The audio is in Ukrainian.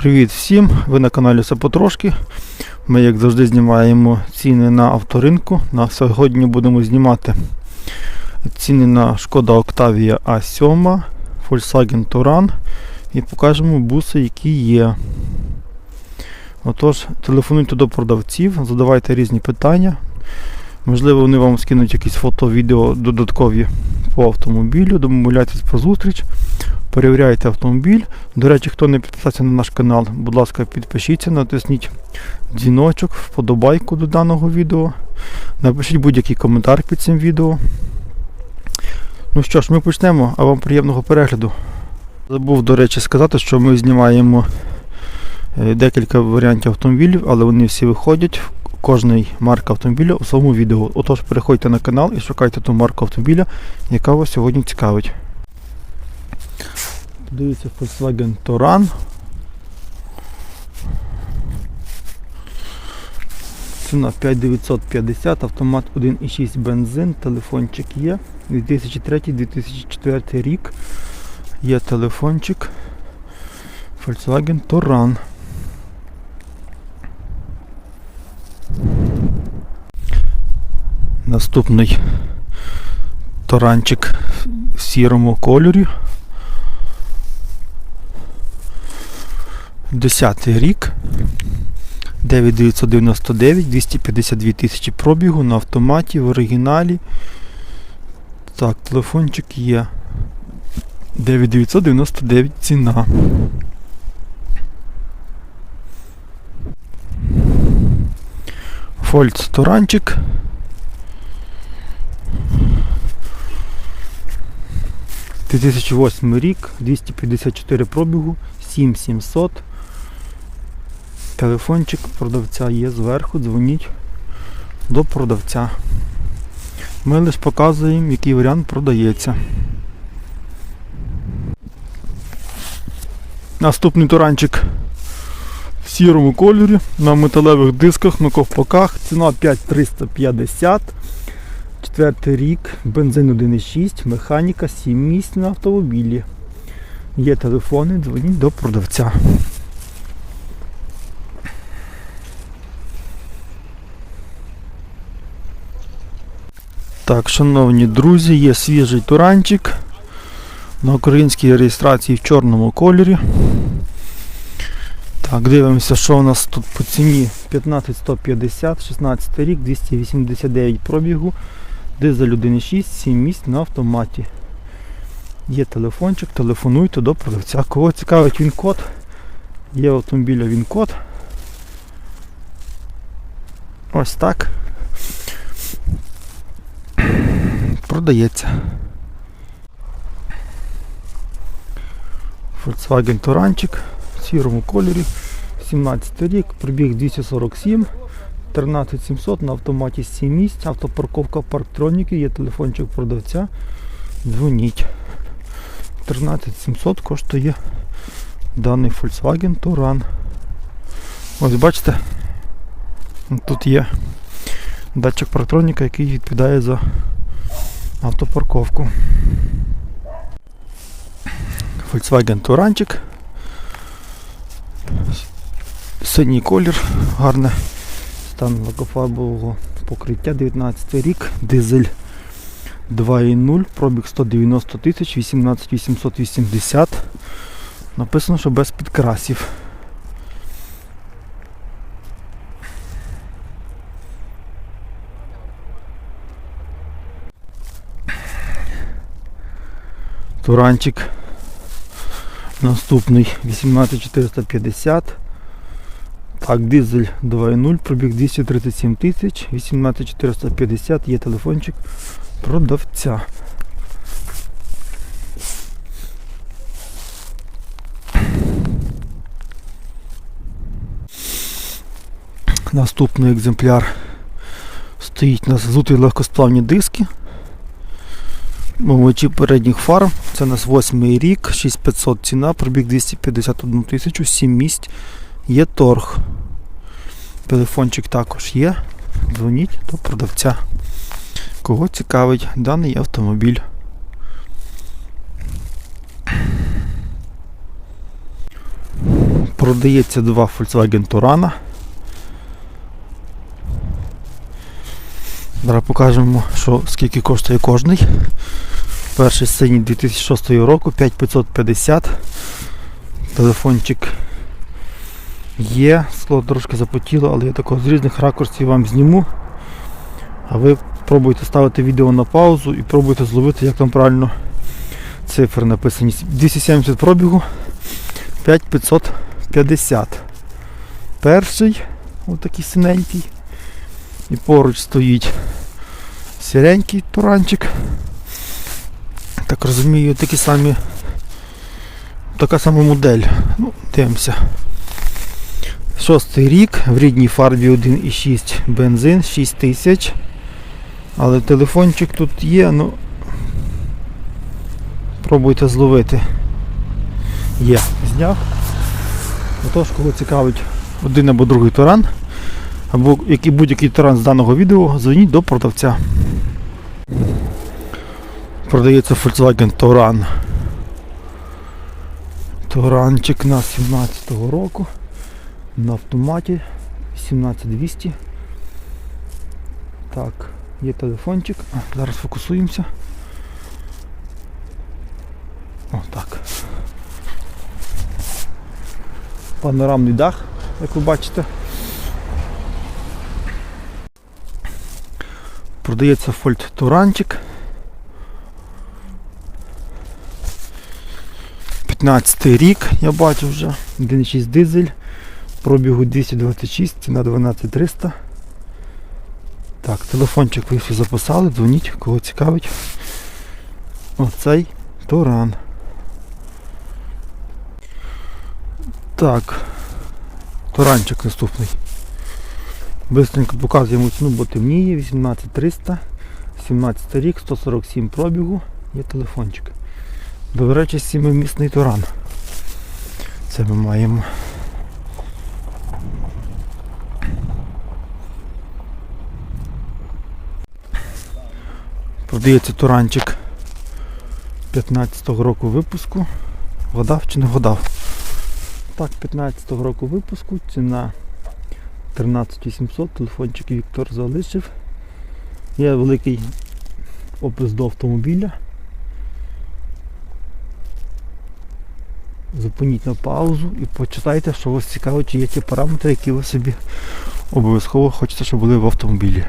Привіт всім! Ви на каналі Все потрошки. Ми, як завжди, знімаємо ціни на авторинку. На сьогодні будемо знімати ціни на Шкода Octavia A7, Volkswagen Touran і покажемо буси, які є. Отож, телефонуйте до продавців, задавайте різні питання. Можливо, вони вам скинуть якісь фото, відео додаткові по автомобілю, домовляйтесь про зустріч. Перевіряйте автомобіль. До речі, хто не підписався на наш канал, будь ласка, підпишіться, натисніть дзвіночок, вподобайку до даного відео. Напишіть будь-який коментар під цим відео. Ну що ж, ми почнемо, а вам приємного перегляду. Забув, до речі, сказати, що ми знімаємо е, декілька варіантів автомобілів, але вони всі виходять. Кожний марка автомобіля у своєму відео. Отож, переходьте на канал і шукайте ту марку автомобіля, яка вас сьогодні цікавить. Дивіться Volkswagen Touran. Ціна 5950, автомат 1,6 бензин, телефончик є. 2003-2004 рік. Є телефончик. Volkswagen Touran. Наступний таранчик в сірому кольорі. 10 рік. 9999, 252 тисячі пробігу на автоматі в оригіналі. Так, телефончик є. 9999 ціна. Фольц Туранчик. – 2008 рік, 254 пробігу, 7700. Телефончик продавця є зверху, дзвоніть до продавця. Ми лише показуємо, який варіант продається. Наступний туранчик в сірому кольорі на металевих дисках, на ковпаках. Ціна 5350. Четвертий рік, бензин 1,6, механіка, 7 місць на автомобілі. Є телефони, дзвоніть до продавця. Так, шановні друзі, є свіжий туранчик на українській реєстрації в чорному кольорі. Так, дивимося, що у нас тут по ціні 15150, 16 рік, 289 пробігу, дизель 1.6, 7 місць на автоматі. Є телефончик, телефонуйте до продавця. Кого цікавить він код, є автомобіля він код. Ось так. Продається. Volkswagen Туранчик в сірому кольорі. 17 рік, пробіг 247, 13700 на автоматі 7 місць, автопарковка парктроніки, є телефончик продавця. Дзвоніть. 13700 коштує даний Volkswagen Touran. Ось бачите, тут є датчик парктроніка, який відповідає за автопарковку. Volkswagen Туранчик. Синій колір, гарне стан лакофарбового покриття 19 рік, дизель 2.0, пробіг 190 тисяч, 18880. Написано, що без підкрасів. Туранчик. Наступний 18450. Так, дизель 2.0, пробіг 237 тисяч, 18450, є телефончик продавця. Наступний екземпляр стоїть на зазуті легкосплавні диски. Мовичі передніх фар. Це у нас 8 рік, 6500 ціна, пробіг 251 тисячу, 7 місць. Є торг. Телефончик також є. Дзвоніть до продавця. Кого цікавить даний автомобіль. Продається два Volkswagen Турана. Зараз покажемо, що скільки коштує кожний. Перший синій 2006 року 5550. Телефончик є, скло трошки запотіло, але я такого з різних ракурсів вам зніму. А ви пробуйте ставити відео на паузу і пробуйте зловити, як там правильно цифри написані. 270 пробігу 5550. Перший, отакий синенький. І поруч стоїть сіренький туранчик. Так розумію, такі самі. Така сама модель. Ну, дивимося. Шостий рік, в рідній фарбі 1,6 бензин, 6 тисяч. Але телефончик тут є, ну пробуйте зловити. Є, зняв. Отож, кого цікавить один або другий туран, або який будь-який туран з даного відео, дзвоніть до продавця. Продається Volkswagen Touran. Туранчик на 17-го року. На автоматі 17200. Так, є телефончик. А, зараз фокусуємося. О, так. Панорамний дах, як ви бачите. Продається Фольт Туранчик. 15 рік, я бачу вже. 1.6 дизель. Пробігу 226, ціна 12300. Так, телефончик ви всі записали, дзвоніть, кого цікавить. Оцей Туран. Так. Туранчик наступний. Бистренько показуємо ціну, бо темніє, 18300, 17 рік, 147 пробігу, є телефончик. До речі, сімимісний туран. Це ми маємо. Продається туранчик 15-го року випуску. Годав чи не годав? Так, 15-го року випуску, ціна 13800, телефончик Віктор залишив. Є великий опис до автомобіля. Зупиніть на паузу і почитайте, що вас цікаво, чи є ті параметри, які ви собі обов'язково хочете, щоб були в автомобілі.